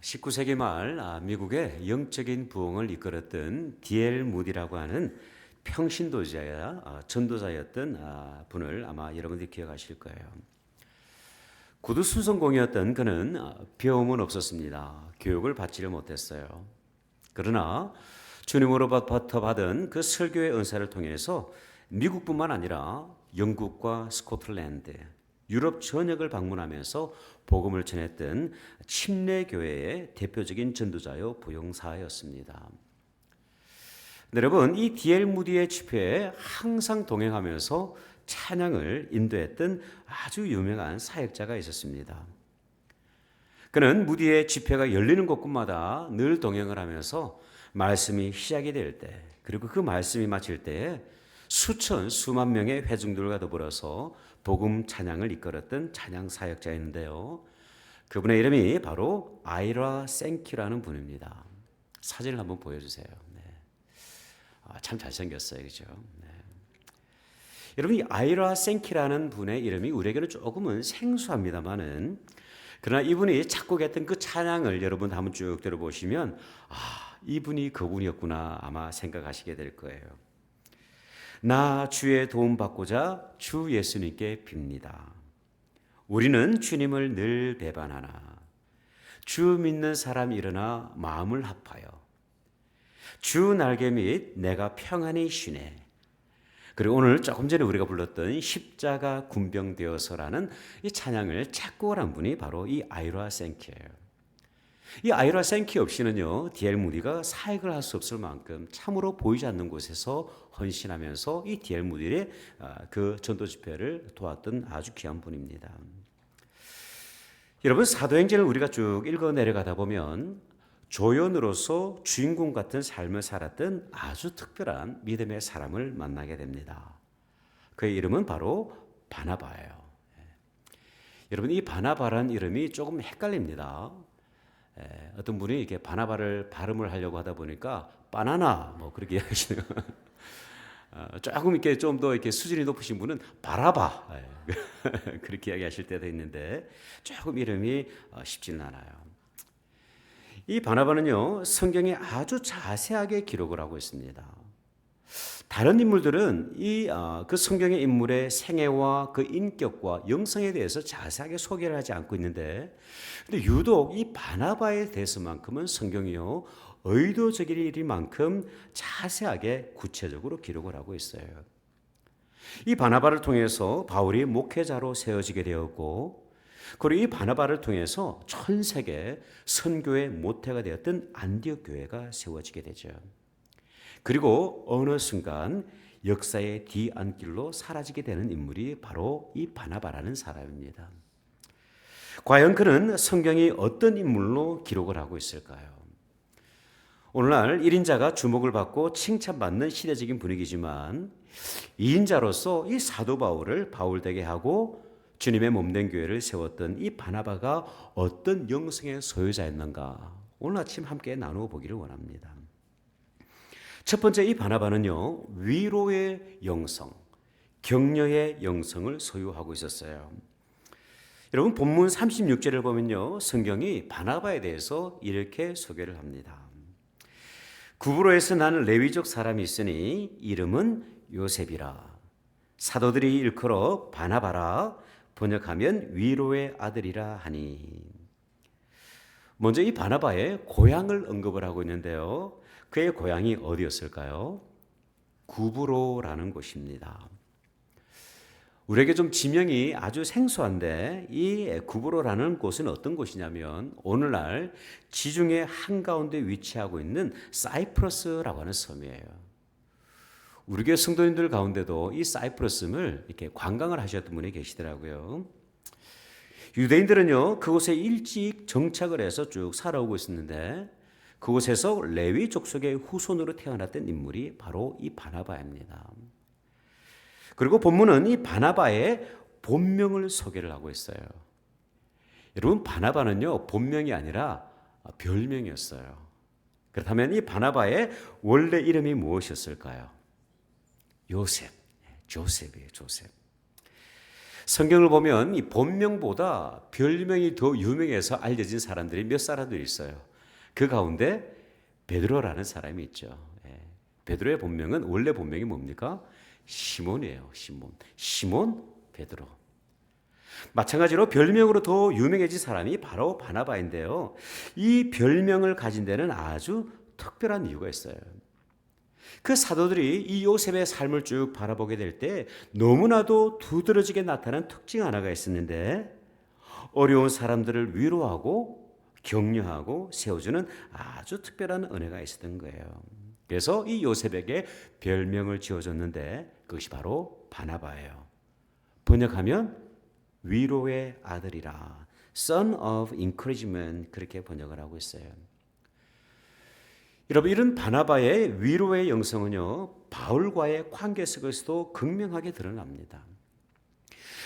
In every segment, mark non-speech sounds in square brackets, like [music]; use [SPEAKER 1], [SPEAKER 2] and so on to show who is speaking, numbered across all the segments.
[SPEAKER 1] 19세기 말 아, 미국의 영적인 부흥을 이끌었던 D.L. 무디라고 하는 평신도자야 아, 전도자였던 아, 분을 아마 여러분들이 기억하실 거예요. 구두 순성공이었던 그는 아, 배움은 없었습니다. 교육을 받지를 못했어요. 그러나 주님으로부터 받은 그 설교의 은사를 통해서 미국뿐만 아니라 영국과 스코틀랜드, 유럽 전역을 방문하면서 복음을 전했던 침례 교회의 대표적인 전도자요 부용사였습니다. 여러분 이 디엘 무디의 집회에 항상 동행하면서 찬양을 인도했던 아주 유명한 사역자가 있었습니다. 그는 무디의 집회가 열리는 곳곳마다 늘 동행을 하면서 말씀이 시작이 될 때, 그리고 그 말씀이 마칠 때에 수천 수만 명의 회중들과 더불어서 복음 찬양을 이끌었던 찬양 사역자였는데요. 그분의 이름이 바로 아이라 생키라는 분입니다. 사진을 한번 보여주세요. 네. 아, 참 잘생겼어요, 그죠? 네. 여러분 이 아이라 생키라는 분의 이름이 우리에게는 조금은 생소합니다만은 그러나 이분이 작곡했던 그 찬양을 여러분 한번 쭉 들어보시면 아 이분이 그분이었구나 아마 생각하시게 될 거예요. 나 주의 도움 받고자 주 예수님께 빕니다. 우리는 주님을 늘 배반하나 주 믿는 사람 일어나 마음을 합하여 주 날개 및 내가 평안히 쉬네. 그리고 오늘 조금 전에 우리가 불렀던 십자가 군병되어서라는 이 찬양을 작곡을 한 분이 바로 이 아이라 생키예요. 이 아이라 생키 없이는요 디엘 무디가 사역을 할 수 없을 만큼 참으로 보이지 않는 곳에서 헌신하면서 이 디엘 무디의 그 전도 집회를 도왔던 아주 귀한 분입니다. 여러분 사도행전을 우리가 쭉 읽어 내려가다 보면 조연으로서 주인공 같은 삶을 살았던 아주 특별한 믿음의 사람을 만나게 됩니다. 그의 이름은 바로 바나바예요. 예. 여러분 이 바나바란 이름이 조금 헷갈립니다. 예, 어떤 분이 이렇게 바나바를 발음을 하려고 하다 보니까 바나나 뭐 그렇게 [laughs] 이야기하시는 어, 조금 이렇게 좀 더 이렇게 수준이 높으신 분은 바라바 예, [laughs] 그렇게 이야기하실 때도 있는데 조금 이름이 어, 쉽지는 않아요. 이 바나바는요 성경에 아주 자세하게 기록을 하고 있습니다. 다른 인물들은 이그 어, 성경의 인물의 생애와 그 인격과 영성에 대해서 자세하게 소개를 하지 않고 있는데, 근데 유독 이 바나바에 대해서만큼은 성경이요 의도적인 일이만큼 자세하게 구체적으로 기록을 하고 있어요. 이 바나바를 통해서 바울이 목회자로 세워지게 되었고, 그리고 이 바나바를 통해서 전 세계 선교의 모태가 되었던 안디옥 교회가 세워지게 되죠. 그리고 어느 순간 역사의 뒤안길로 사라지게 되는 인물이 바로 이 바나바라는 사람입니다. 과연 그는 성경이 어떤 인물로 기록을 하고 있을까요? 오늘날 1인자가 주목을 받고 칭찬받는 시대적인 분위기지만 2인자로서 이 사도 바울을 바울되게 하고 주님의 몸된 교회를 세웠던 이 바나바가 어떤 영성의 소유자였는가 오늘 아침 함께 나누어 보기를 원합니다. 첫 번째 이 바나바는요 위로의 영성, 격려의 영성을 소유하고 있었어요. 여러분 본문 36절을 보면요 성경이 바나바에 대해서 이렇게 소개를 합니다. 구브로에서 나는 레위족 사람이 있으니 이름은 요셉이라. 사도들이 일컬어 바나바라 번역하면 위로의 아들이라 하니. 먼저 이 바나바의 고향을 언급을 하고 있는데요. 그의 고향이 어디였을까요? 구브로라는 곳입니다. 우리에게 좀 지명이 아주 생소한데 이 구브로라는 곳은 어떤 곳이냐면 오늘날 지중해 한가운데 위치하고 있는 사이프러스라고 하는 섬이에요. 우리 교회 성도님들 가운데도 이 사이프러스를 이렇게 관광을 하셨던 분이 계시더라고요. 유대인들은요 그곳에 일찍 정착을 해서 쭉 살아오고 있었는데 그곳에서 레위 족속의 후손으로 태어났던 인물이 바로 이 바나바입니다. 그리고 본문은 이 바나바의 본명을 소개를 하고 있어요. 여러분 바나바는요 본명이 아니라 별명이었어요. 그렇다면 이 바나바의 원래 이름이 무엇이었을까요? 요셉, 조셉이에요, 조셉. 성경을 보면 이 본명보다 별명이 더 유명해서 알려진 사람들이 몇 사람들이 있어요. 그 가운데 베드로라는 사람이 있죠. 예. 베드로의 본명은 원래 본명이 뭡니까? 시몬이에요. 시몬. 시몬 베드로. 마찬가지로 별명으로 더 유명해진 사람이 바로 바나바인데요. 이 별명을 가진 데는 아주 특별한 이유가 있어요. 그 사도들이 이 요셉의 삶을 쭉 바라보게 될 때 너무나도 두드러지게 나타난 특징 하나가 있었는데 어려운 사람들을 위로하고 격려하고 세워주는 아주 특별한 은혜가 있었던 거예요. 그래서 이 요셉에게 별명을 지어줬는데 그것이 바로 바나바예요. 번역하면 위로의 아들이라 son of encouragement 그렇게 번역을 하고 있어요. 여러분 이런 바나바의 위로의 영성은요 바울과의 관계 속에서도 극명하게 드러납니다.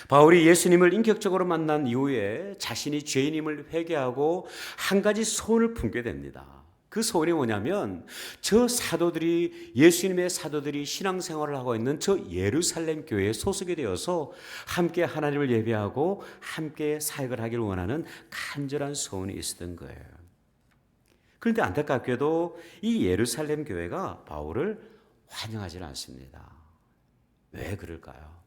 [SPEAKER 1] 바울이 예수님을 인격적으로 만난 이후에 자신이 죄인임을 회개하고 한 가지 소원을 품게 됩니다. 그 소원이 뭐냐면 저 사도들이 예수님의 사도들이 신앙생활을 하고 있는 저 예루살렘 교회에 소속이 되어서 함께 하나님을 예배하고 함께 사역을 하기를 원하는 간절한 소원이 있었던 거예요. 그런데 안타깝게도 이 예루살렘 교회가 바울을 환영하지 않습니다. 왜 그럴까요?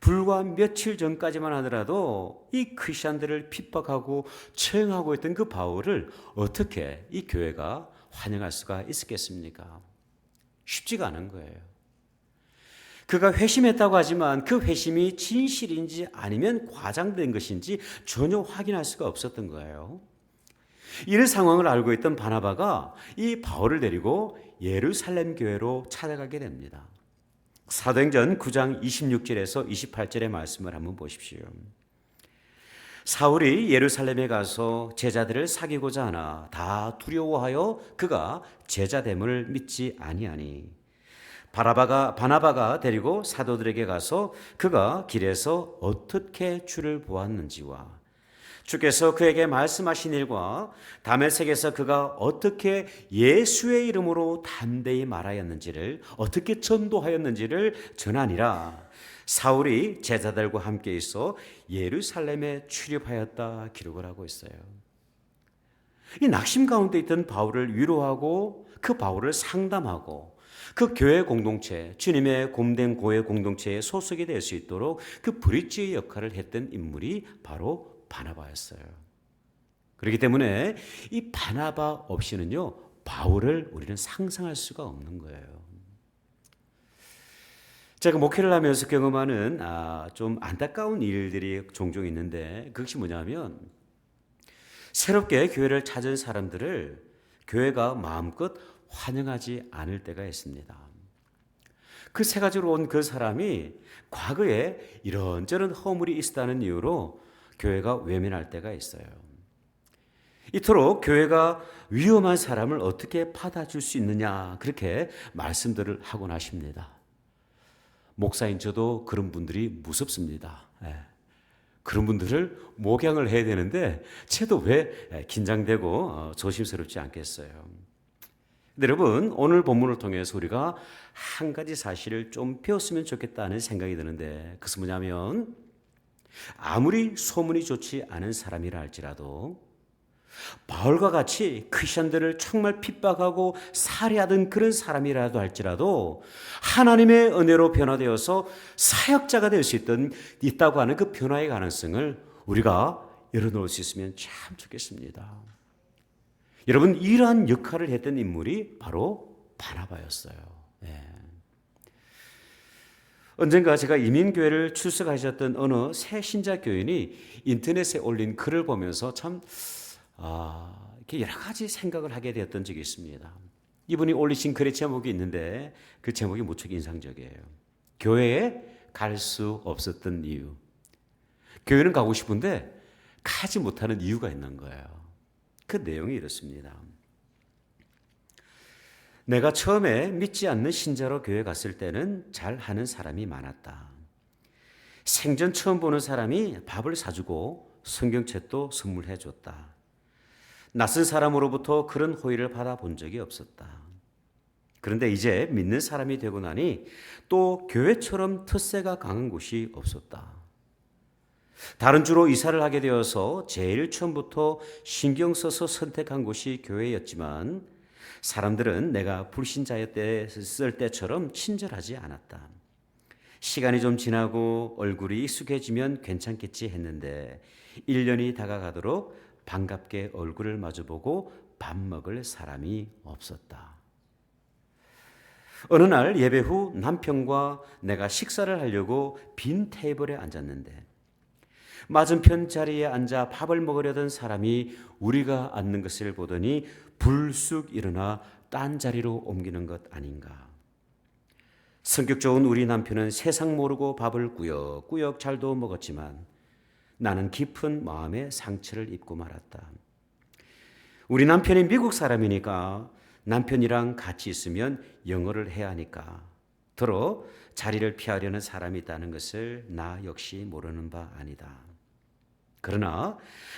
[SPEAKER 1] 불과 며칠 전까지만 하더라도 이 크리스천들을 핍박하고 처형하고 있던 그 바울을 어떻게 이 교회가 환영할 수가 있었겠습니까? 쉽지가 않은 거예요. 그가 회심했다고 하지만 그 회심이 진실인지 아니면 과장된 것인지 전혀 확인할 수가 없었던 거예요. 이런 상황을 알고 있던 바나바가 이 바울을 데리고 예루살렘 교회로 찾아가게 됩니다. 사도행전 9장 26절에서 28절의 말씀을 한번 보십시오. 사울이 예루살렘에 가서 제자들을 사귀고자 하나 다 두려워하여 그가 제자됨을 믿지 아니하니 바나바가 바나바가 데리고 사도들에게 가서 그가 길에서 어떻게 주를 보았는지와 주께서 그에게 말씀하신 일과 다메섹에서 그가 어떻게 예수의 이름으로 담대히 말하였는지를 어떻게 전도하였는지를 전하니라. 사울이 제자들과 함께 있어 예루살렘에 출입하였다 기록을 하고 있어요. 이 낙심 가운데 있던 바울을 위로하고 그 바울을 상담하고 그 교회 공동체, 주님의 곰된 교회 공동체에 소속이 될 수 있도록 그 브릿지의 역할을 했던 인물이 바로 바나바였어요. 그렇기 때문에 이 바나바 없이는요, 바울을 우리는 상상할 수가 없는 거예요. 제가 목회를 하면서 경험하는 아, 좀 안타까운 일들이 종종 있는데 그것이 뭐냐면 새롭게 교회를 찾은 사람들을 교회가 마음껏 환영하지 않을 때가 있습니다. 그 세 가지로 온 그 사람이 과거에 이런저런 허물이 있었다는 이유로 교회가 외면할 때가 있어요. 이토록 교회가 위험한 사람을 어떻게 받아줄 수 있느냐 그렇게 말씀들을 하곤 하십니다. 목사인 저도 그런 분들이 무섭습니다. 예. 그런 분들을 목양을 해야 되는데 저도 왜 긴장되고 어, 조심스럽지 않겠어요. 여러분 오늘 본문을 통해서 우리가 한 가지 사실을 좀 배웠으면 좋겠다는 생각이 드는데 그것은 뭐냐면 아무리 소문이 좋지 않은 사람이라 할지라도 바울과 같이 크리스천들을 정말 핍박하고 살해하던 그런 사람이라도 할지라도 하나님의 은혜로 변화되어서 사역자가 될 수 있던 있다고 하는 그 변화의 가능성을 우리가 열어놓을 수 있으면 참 좋겠습니다. 여러분 이러한 역할을 했던 인물이 바로 바나바였어요. 언젠가 제가 이민교회를 출석하셨던 어느 새 신자 교인이 인터넷에 올린 글을 보면서 참, 아, 이렇게 여러 가지 생각을 하게 되었던 적이 있습니다. 이분이 올리신 글의 제목이 있는데 그 제목이 무척 인상적이에요. 교회에 갈 수 없었던 이유. 교회는 가고 싶은데 가지 못하는 이유가 있는 거예요. 그 내용이 이렇습니다. 내가 처음에 믿지 않는 신자로 교회 갔을 때는 잘 하는 사람이 많았다. 생전 처음 보는 사람이 밥을 사주고 성경책도 선물해 줬다. 낯선 사람으로부터 그런 호의를 받아본 적이 없었다. 그런데 이제 믿는 사람이 되고 나니 또 교회처럼 텃세가 강한 곳이 없었다. 다른 주로 이사를 하게 되어서 제일 처음부터 신경 써서 선택한 곳이 교회였지만 사람들은 내가 불신자였을 때처럼 친절하지 않았다. 시간이 좀 지나고 얼굴이 익숙해지면 괜찮겠지 했는데 1년이 다가가도록 반갑게 얼굴을 마주보고 밥 먹을 사람이 없었다. 어느 날 예배 후 남편과 내가 식사를 하려고 빈 테이블에 앉았는데 맞은편 자리에 앉아 밥을 먹으려던 사람이 우리가 앉는 것을 보더니 불쑥 일어나 딴 자리로 옮기는 것 아닌가. 성격 좋은 우리 남편은 세상 모르고 밥을 꾸역꾸역 잘도 먹었지만 나는 깊은 마음의 상처를 입고 말았다. 우리 남편이 미국 사람이니까 남편이랑 같이 있으면 영어를 해야 하니까 더러 자리를 피하려는 사람이 있다는 것을 나 역시 모르는 바 아니다. 그러나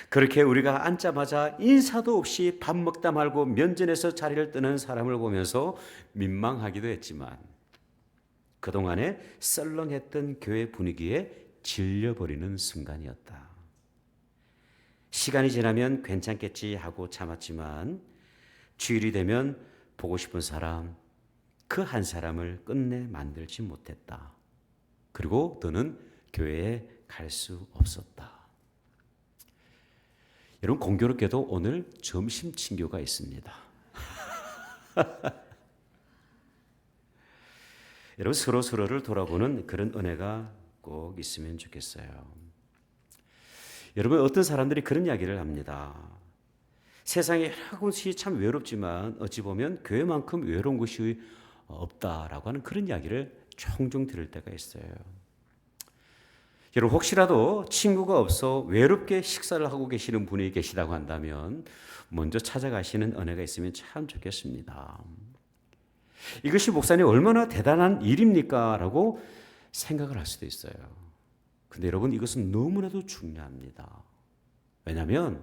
[SPEAKER 1] 그렇게 우리가 앉자마자 인사도 없이 밥 먹다 말고 면전에서 자리를 뜨는 사람을 보면서 민망하기도 했지만 그동안에 썰렁했던 교회 분위기에 질려버리는 순간이었다. 시간이 지나면 괜찮겠지 하고 참았지만 주일이 되면 보고 싶은 사람, 그 한 사람을 끝내 만들지 못했다. 그리고 너는 교회에 갈 수 없었다. 여러분 공교롭게도 오늘 점심 친교가 있습니다. [laughs] 여러분 서로 서로를 돌아보는 그런 은혜가 꼭 있으면 좋겠어요. 여러분 어떤 사람들이 그런 이야기를 합니다. 세상에 여러 곳이 참 외롭지만 어찌 보면 교회만큼 외로운 곳이 없다라고 하는 그런 이야기를 종종 들을 때가 있어요. 여러분 혹시라도 친구가 없어 외롭게 식사를 하고 계시는 분이 계시다고 한다면 먼저 찾아가시는 은혜가 있으면 참 좋겠습니다. 이것이 목사님 얼마나 대단한 일입니까? 라고 생각을 할 수도 있어요. 근데 여러분 이것은 너무나도 중요합니다. 왜냐하면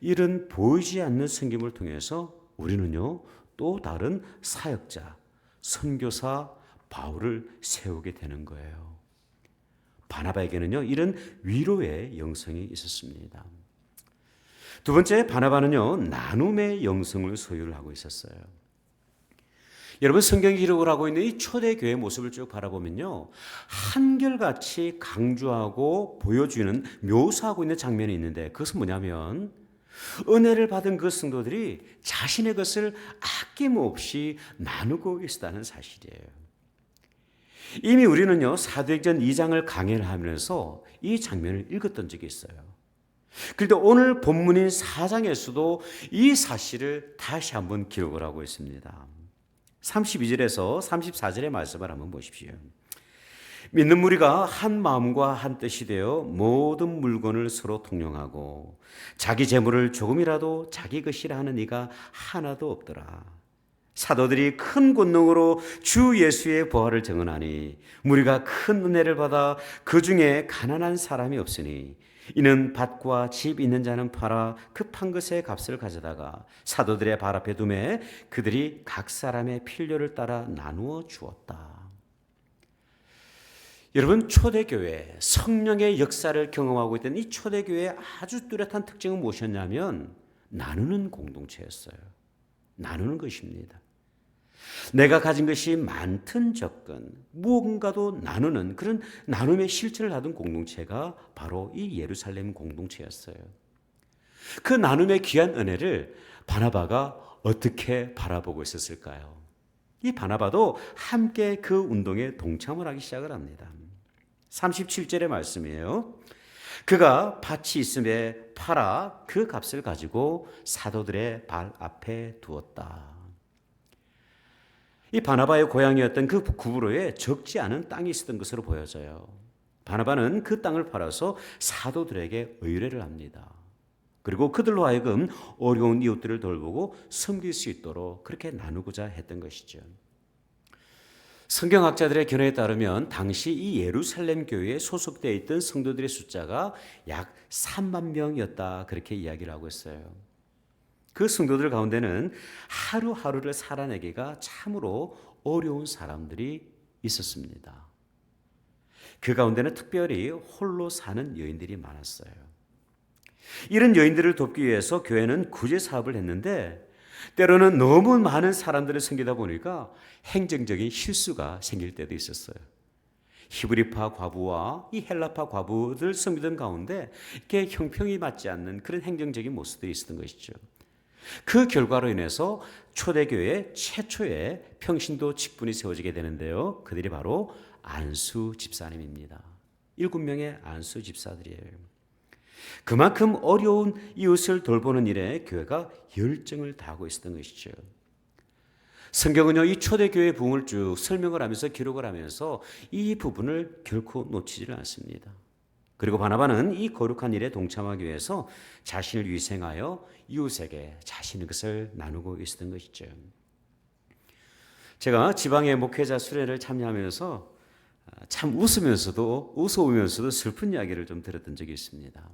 [SPEAKER 1] 이런 보이지 않는 생김을 통해서 우리는요 또 다른 사역자, 선교사 바울을 세우게 되는 거예요. 바나바에게는요 이런 위로의 영성이 있었습니다. 두 번째 바나바는요 나눔의 영성을 소유를 하고 있었어요. 여러분 성경이 기록을 하고 있는 이 초대교회 모습을 쭉 바라보면요. 한결같이 강조하고 보여주는 묘사하고 있는 장면이 있는데 그것은 뭐냐면 은혜를 받은 그 성도들이 자신의 것을 아낌없이 나누고 있다는 사실이에요. 이미 우리는요, 사도행전 2장을 강해를 하면서 이 장면을 읽었던 적이 있어요. 그런데 오늘 본문인 4장에서도 이 사실을 다시 한번 기록을 하고 있습니다. 32절에서 34절의 말씀을 한번 보십시오. 믿는 무리가 한 마음과 한 뜻이 되어 모든 물건을 서로 통용하고 자기 재물을 조금이라도 자기 것이라 하는 이가 하나도 없더라. 사도들이 큰 권능으로 주 예수의 부활을 증언하니 무리가 큰 은혜를 받아 그 중에 가난한 사람이 없으니 이는 밭과 집 있는 자는 팔아 급한 것의 값을 가져다가 사도들의 발 앞에 두매 그들이 각 사람의 필요를 따라 나누어 주었다. 여러분 초대교회 성령의 역사를 경험하고 있던 이 초대교회의 아주 뚜렷한 특징은 무엇이었냐면 나누는 공동체였어요. 나누는 것입니다. 내가 가진 것이 많든 적건 무언가도 나누는 그런 나눔의 실체를 하던 공동체가 바로 이 예루살렘 공동체였어요. 그 나눔의 귀한 은혜를 바나바가 어떻게 바라보고 있었을까요? 이 바나바도 함께 그 운동에 동참을 하기 시작을 합니다. 37절의 말씀이에요. 그가 밭이 있음에 팔아 그 값을 가지고 사도들의 발 앞에 두었다. 이 바나바의 고향이었던 그 구브로에 적지 않은 땅이 있었던 것으로 보여져요. 바나바는 그 땅을 팔아서 사도들에게 의뢰를 합니다. 그리고 그들로 하여금 어려운 이웃들을 돌보고 섬길 수 있도록 그렇게 나누고자 했던 것이죠. 성경학자들의 견해에 따르면 당시 이 예루살렘 교회에 소속되어 있던 성도들의 숫자가 약 3만 명이었다 그렇게 이야기를 하고 있어요. 그 성도들 가운데는 하루하루를 살아내기가 참으로 어려운 사람들이 있었습니다. 그 가운데는 특별히 홀로 사는 여인들이 많았어요. 이런 여인들을 돕기 위해서 교회는 구제 사업을 했는데 때로는 너무 많은 사람들을 섬기다 보니까 행정적인 실수가 생길 때도 있었어요. 히브리파 과부와 이 헬라파 과부들 섬기던 가운데 이렇게 형평이 맞지 않는 그런 행정적인 모습들이 있었던 것이죠. 그 결과로 인해서 초대교회 최초의 평신도 직분이 세워지게 되는데요. 그들이 바로 안수 집사님입니다. 일곱 명의 안수 집사들이에요. 그만큼 어려운 이웃을 돌보는 일에 교회가 열정을 다하고 있었던 것이죠. 성경은요, 이 초대교회 부흥을 쭉 설명을 하면서 기록을 하면서 이 부분을 결코 놓치지를 않습니다. 그리고 바나바는 이 거룩한 일에 동참하기 위해서 자신을 위생하여 이웃에게 자신의 것을 나누고 있었던 것이죠. 제가 지방의 목회자 수련을 참여하면서 참 웃으면서도 웃어오면서도 슬픈 이야기를 좀 들었던 적이 있습니다.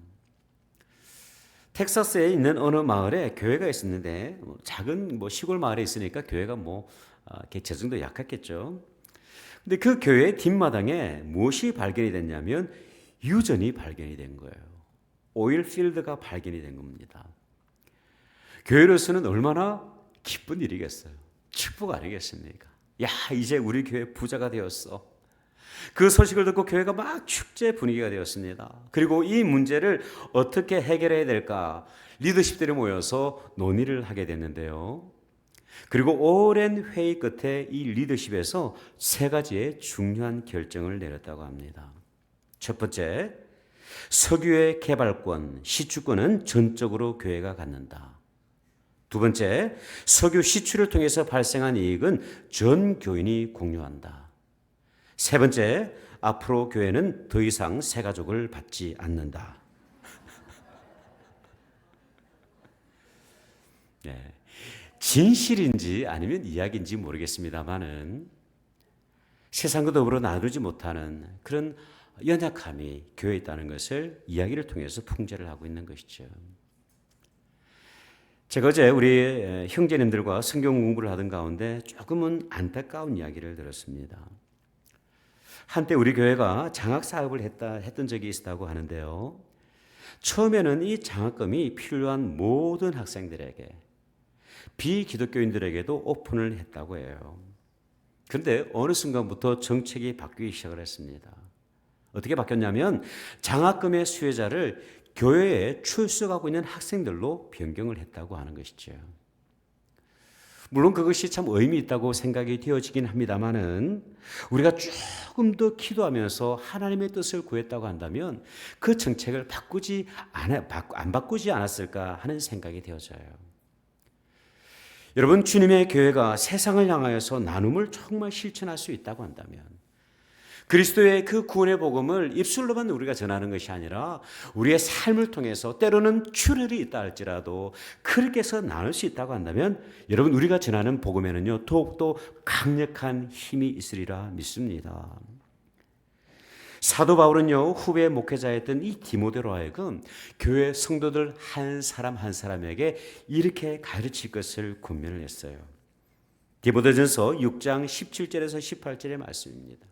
[SPEAKER 1] 텍사스에 있는 어느 마을에 교회가 있었는데 뭐 작은 뭐 시골 마을에 있으니까 교회가 뭐 재정도 약했겠죠. 근데 그 교회 뒷마당에 무엇이 발견이 됐냐면 유전이 발견이 된 거예요. 오일 필드가 발견이 된 겁니다. 교회로서는 얼마나 기쁜 일이겠어요. 축복 아니겠습니까? 야, 이제 우리 교회 부자가 되었어. 그 소식을 듣고 교회가 막 축제 분위기가 되었습니다. 그리고 이 문제를 어떻게 해결해야 될까 리더십들이 모여서 논의를 하게 됐는데요. 그리고 오랜 회의 끝에 이 리더십에서 세 가지의 중요한 결정을 내렸다고 합니다. 첫 번째, 석유의 개발권, 시추권은 전적으로 교회가 갖는다. 두 번째, 석유 시추를 통해서 발생한 이익은 전 교인이 공유한다. 세 번째, 앞으로 교회는 더 이상 새 가족을 받지 않는다. [laughs] 네. 진실인지 아니면 이야기인지 모르겠습니다만은 세상과 더불어 나누지 못하는 그런 연약함이 교회에 있다는 것을 이야기를 통해서 풍자를 하고 있는 것이죠. 제가 어제 우리 형제님들과 성경 공부를 하던 가운데 조금은 안타까운 이야기를 들었습니다. 한때 우리 교회가 장학 사업을 했다 했던 적이 있다고 하는데요. 처음에는 이 장학금이 필요한 모든 학생들에게 비기독교인들에게도 오픈을 했다고 해요. 그런데 어느 순간부터 정책이 바뀌기 시작을 했습니다. 어떻게 바뀌었냐면 장학금의 수혜자를 교회에 출석하고 있는 학생들로 변경을 했다고 하는 것이죠. 물론 그것이 참 의미 있다고 생각이 되어지긴 합니다만은 우리가 조금 더 기도하면서 하나님의 뜻을 구했다고 한다면 그 정책을 바꾸지 안, 안 바꾸지 않았을까 하는 생각이 되어져요. 여러분 주님의 교회가 세상을 향하여서 나눔을 정말 실천할 수 있다고 한다면 그리스도의 그 구원의 복음을 입술로만 우리가 전하는 것이 아니라 우리의 삶을 통해서 때로는 출혈이 있다 할지라도 그렇게 해서 나눌 수 있다고 한다면 여러분 우리가 전하는 복음에는요 더욱더 강력한 힘이 있으리라 믿습니다. 사도 바울은요 후배 목회자였던 이 디모데로 하여금 교회 성도들 한 사람 한 사람에게 이렇게 가르칠 것을 권면을 했어요. 디모데전서 6장 17절에서 18절의 말씀입니다.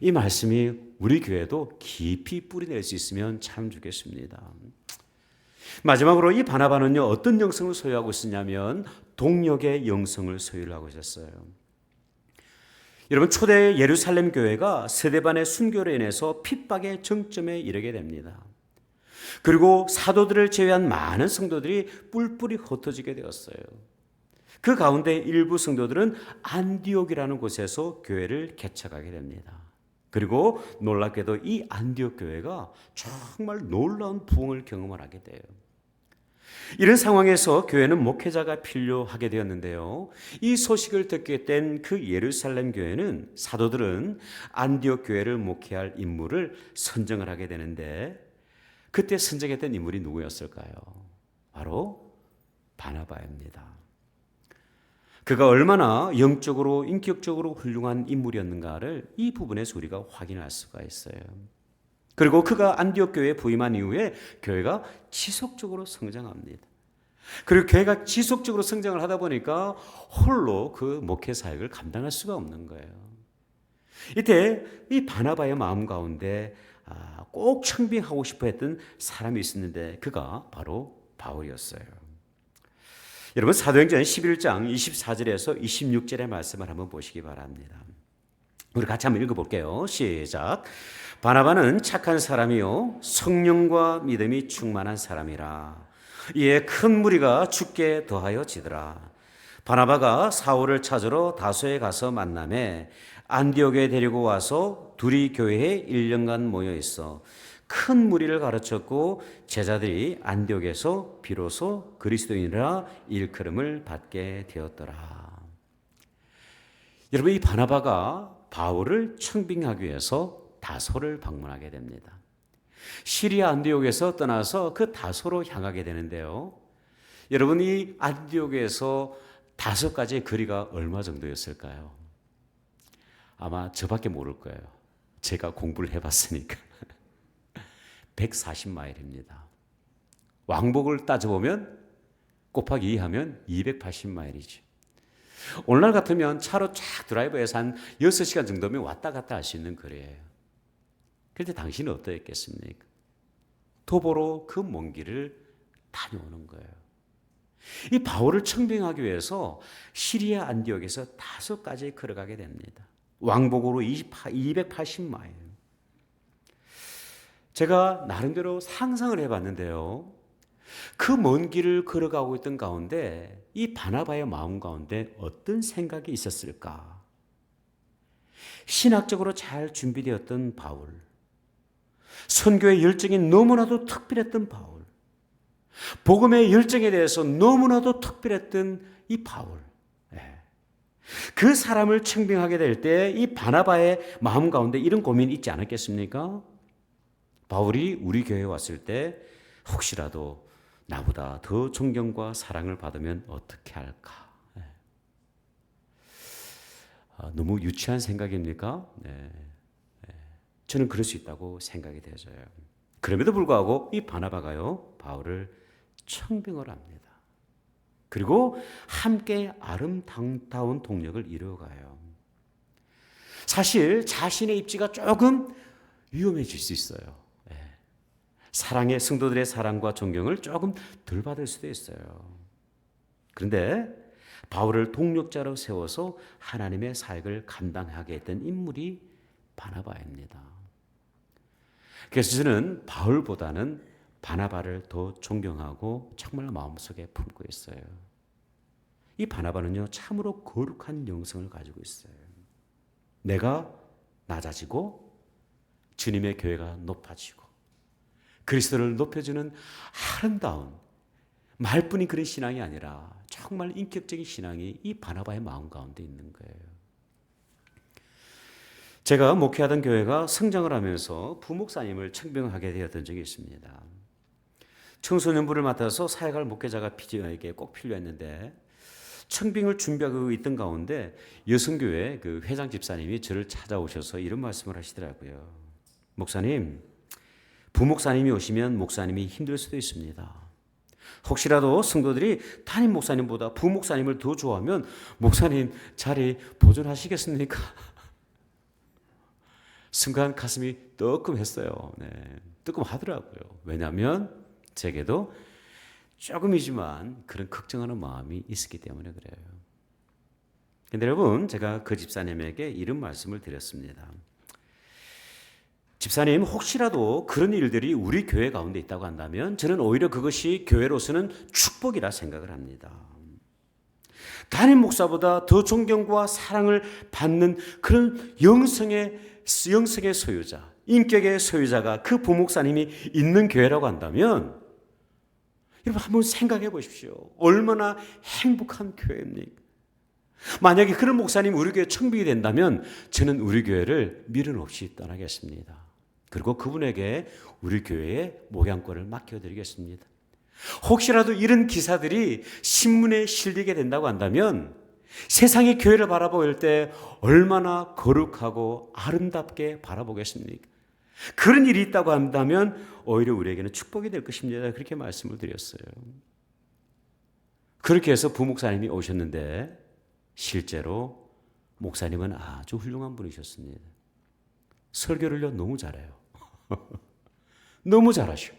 [SPEAKER 1] 이 말씀이 우리 교회도 깊이 뿌리낼 수 있으면 참 좋겠습니다. 마지막으로 이 바나바는요 어떤 영성을 소유하고 있었냐면 동력의 영성을 소유하고 있었어요. 여러분 초대 예루살렘 교회가 세대반의 순교로 인해서 핍박의 정점에 이르게 됩니다. 그리고 사도들을 제외한 많은 성도들이 뿔뿔이 흩어지게 되었어요. 그 가운데 일부 성도들은 안디옥이라는 곳에서 교회를 개척하게 됩니다. 그리고 놀랍게도 이 안디옥 교회가 정말 놀라운 부흥을 경험을 하게 돼요. 이런 상황에서 교회는 목회자가 필요하게 되었는데요. 이 소식을 듣게 된 그 예루살렘 교회는 사도들은 안디옥 교회를 목회할 인물을 선정을 하게 되는데 그때 선정했던 인물이 누구였을까요? 바로 바나바입니다. 그가 얼마나 영적으로 인격적으로 훌륭한 인물이었는가를 이 부분에서 우리가 확인할 수가 있어요. 그리고 그가 안디옥 교회에 부임한 이후에 교회가 지속적으로 성장합니다. 그리고 교회가 지속적으로 성장을 하다 보니까 홀로 그 목회 사역을 감당할 수가 없는 거예요. 이때 이 바나바의 마음 가운데 아, 꼭 청빙하고 싶어 했던 사람이 있었는데 그가 바로 바울이었어요. 여러분 사도행전 11장 24절에서 26절의 말씀을 한번 보시기 바랍니다. 우리 같이 한번 읽어볼게요. 시작. 바나바는 착한 사람이요 성령과 믿음이 충만한 사람이라. 이에 큰 무리가 죽게 더하여 지더라. 바나바가 사울을 찾으러 다소에 가서 만남에 안디옥에 데리고 와서 둘이 교회에 1년간 모여 있어 큰 무리를 가르쳤고 제자들이 안디옥에서 비로소 그리스도인이라 일컬음을 받게 되었더라. 여러분 이 바나바가 바울을 청빙하기 위해서 다소를 방문하게 됩니다. 시리아 안디옥에서 떠나서 그 다소로 향하게 되는데요. 여러분 이 안디옥에서 다소까지의 거리가 얼마 정도였을까요? 아마 저밖에 모를 거예요. 제가 공부를 해봤으니까. 140마일입니다. 왕복을 따져보면 곱하기 2 하면 280마일이죠. 오늘날 같으면 차로 쫙 드라이브해서 한 6시간 정도면 왔다 갔다 할 수 있는 거리예요. 그런데 당신은 어떠했겠습니까? 도보로 그 먼 길을 다녀오는 거예요. 이 바울을 청빙하기 위해서 시리아 안디옥에서 다섯까지 걸어가게 됩니다. 왕복으로 280마일. 제가 나름대로 상상을 해봤는데요. 그 먼 길을 걸어가고 있던 가운데 이 바나바의 마음 가운데 어떤 생각이 있었을까? 신학적으로 잘 준비되었던 바울. 선교의 열정이 너무나도 특별했던 바울. 복음의 열정에 대해서 너무나도 특별했던 이 바울. 예. 그 사람을 청빙하게 될 때 이 바나바의 마음 가운데 이런 고민이 있지 않았겠습니까? 바울이 우리 교회에 왔을 때 혹시라도 나보다 더 존경과 사랑을 받으면 어떻게 할까? 네. 아, 너무 유치한 생각입니까? 네. 네. 저는 그럴 수 있다고 생각이 되어져요. 그럼에도 불구하고 이 바나바가요 바울을 청빙을 합니다. 그리고 함께 아름다운 동력을 이루어가요. 사실 자신의 입지가 조금 위험해질 수 있어요. 사랑의 성도들의 사랑과 존경을 조금 덜 받을 수도 있어요. 그런데 바울을 동력자로 세워서 하나님의 사역을 감당하게 했던 인물이 바나바입니다. 그래서 저는 바울보다는 바나바를 더 존경하고 정말 마음속에 품고 있어요. 이 바나바는요, 참으로 거룩한 영성을 가지고 있어요. 내가 낮아지고 주님의 교회가 높아지고 그리스도를 높여주는 아름다운 말뿐인 그런 신앙이 아니라 정말 인격적인 신앙이 이 바나바의 마음 가운데 있는 거예요. 제가 목회하던 교회가 성장을 하면서 부목사님을 청병하게 되었던 적이 있습니다. 청소년부를 맡아서 사역할 목회자가 피디에게 꼭 필요했는데 청빙을 준비하고 있던 가운데 여성교회 그 회장 집사님이 저를 찾아오셔서 이런 말씀을 하시더라고요. 목사님, 부목사님이 오시면 목사님이 힘들 수도 있습니다. 혹시라도 성도들이 담임 목사님보다 부목사님을 더 좋아하면 목사님 자리 보존하시겠습니까? [laughs] 순간 가슴이 뜨끔했어요. 네, 뜨끔하더라고요. 왜냐하면 제게도 조금이지만 그런 걱정하는 마음이 있었기 때문에 그래요. 근데 여러분, 제가 그 집사님에게 이런 말씀을 드렸습니다. 집사님, 혹시라도 그런 일들이 우리 교회 가운데 있다고 한다면 저는 오히려 그것이 교회로서는 축복이라 생각을 합니다. 담임 목사보다 더 존경과 사랑을 받는 그런 영성의, 영성의 소유자, 인격의 소유자가 그 부목사님이 있는 교회라고 한다면 여러분 한번 생각해 보십시오. 얼마나 행복한 교회입니까? 만약에 그런 목사님 우리 교회 청빙이 된다면 저는 우리 교회를 미련 없이 떠나겠습니다. 그리고 그분에게 우리 교회의 목양권을 맡겨드리겠습니다. 혹시라도 이런 기사들이 신문에 실리게 된다고 한다면 세상의 교회를 바라볼 때 얼마나 거룩하고 아름답게 바라보겠습니까? 그런 일이 있다고 한다면 오히려 우리에게는 축복이 될 것입니다. 그렇게 말씀을 드렸어요. 그렇게 해서 부목사님이 오셨는데 실제로 목사님은 아주 훌륭한 분이셨습니다. 설교를요 너무 잘해요. [laughs] 너무 잘하셔.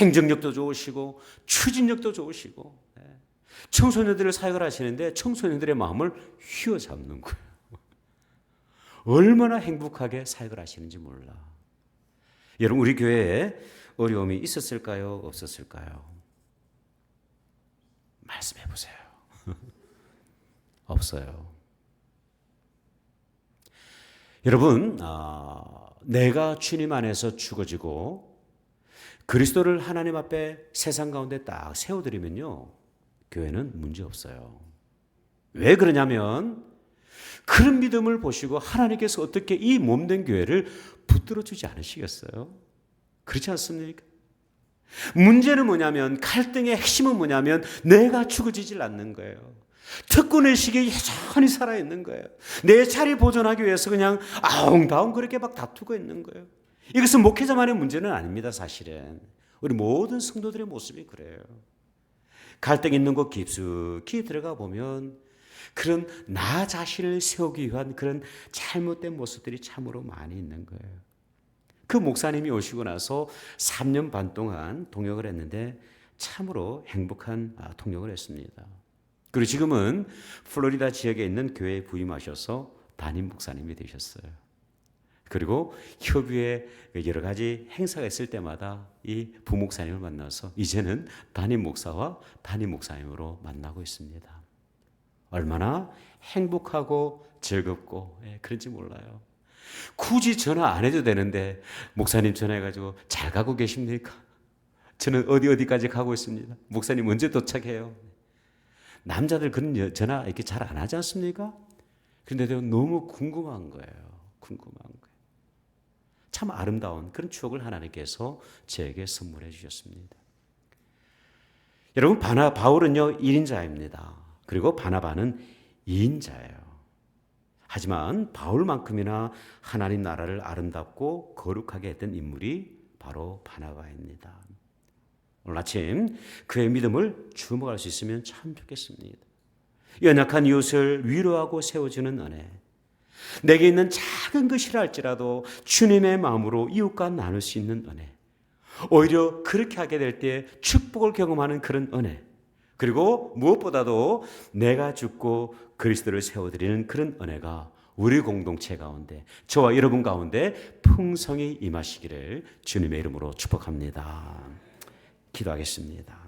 [SPEAKER 1] 행정력도 좋으시고 추진력도 좋으시고 네. 청소년들을 사역을 하시는데 청소년들의 마음을 휘어잡는 거예요. 얼마나 행복하게 사역을 하시는지 몰라. 여러분 우리 교회에 어려움이 있었을까요? 없었을까요? 말씀해 보세요. [laughs] 없어요. 여러분, 아, 내가 주님 안에서 죽어지고 그리스도를 하나님 앞에 세상 가운데 딱 세워드리면요, 교회는 문제 없어요. 왜 그러냐면 그런 믿음을 보시고 하나님께서 어떻게 이 몸된 교회를 붙들어 주지 않으시겠어요? 그렇지 않습니까? 문제는 뭐냐면 갈등의 핵심은 뭐냐면 내가 죽어지질 않는 거예요. 특권의식이 여전히 살아있는 거예요. 내 자리 보존하기 위해서 그냥 아웅다웅 그렇게 막 다투고 있는 거예요. 이것은 목회자만의 문제는 아닙니다, 사실은. 우리 모든 성도들의 모습이 그래요. 갈등 있는 곳 깊숙이 들어가 보면 그런 나 자신을 세우기 위한 그런 잘못된 모습들이 참으로 많이 있는 거예요. 그 목사님이 오시고 나서 3년 반 동안 동역을 했는데 참으로 행복한 아, 동역을 했습니다. 그리고 지금은 플로리다 지역에 있는 교회에 부임하셔서 담임 목사님이 되셨어요. 그리고 협의회 여러 가지 행사가 있을 때마다 이 부목사님을 만나서 이제는 담임 목사와 담임 목사님으로 만나고 있습니다. 얼마나 행복하고 즐겁고 예, 그런지 몰라요. 굳이 전화 안 해도 되는데 목사님 전화해가지고 잘 가고 계십니까? 저는 어디 어디까지 가고 있습니다. 목사님 언제 도착해요? 남자들 그런 전화 이렇게 잘 안 하지 않습니까? 근데 너무 궁금한 거예요. 궁금한 거예요. 참 아름다운 그런 추억을 하나님께서 제게 선물해 주셨습니다. 여러분 바나 바울은요 1인자입니다. 그리고 바나바는 2인자예요. 하지만 바울만큼이나 하나님 나라를 아름답고 거룩하게 했던 인물이 바로 바나바입니다. 오늘 아침 그의 믿음을 주목할 수 있으면 참 좋겠습니다. 연약한 이웃을 위로하고 세워주는 은혜. 내게 있는 작은 것이라 할지라도 주님의 마음으로 이웃과 나눌 수 있는 은혜. 오히려 그렇게 하게 될 때 축복을 경험하는 그런 은혜. 그리고 무엇보다도 내가 죽고 그리스도를 세워드리는 그런 은혜가 우리 공동체 가운데 저와 여러분 가운데 풍성히 임하시기를 주님의 이름으로 축복합니다. 기도하겠습니다.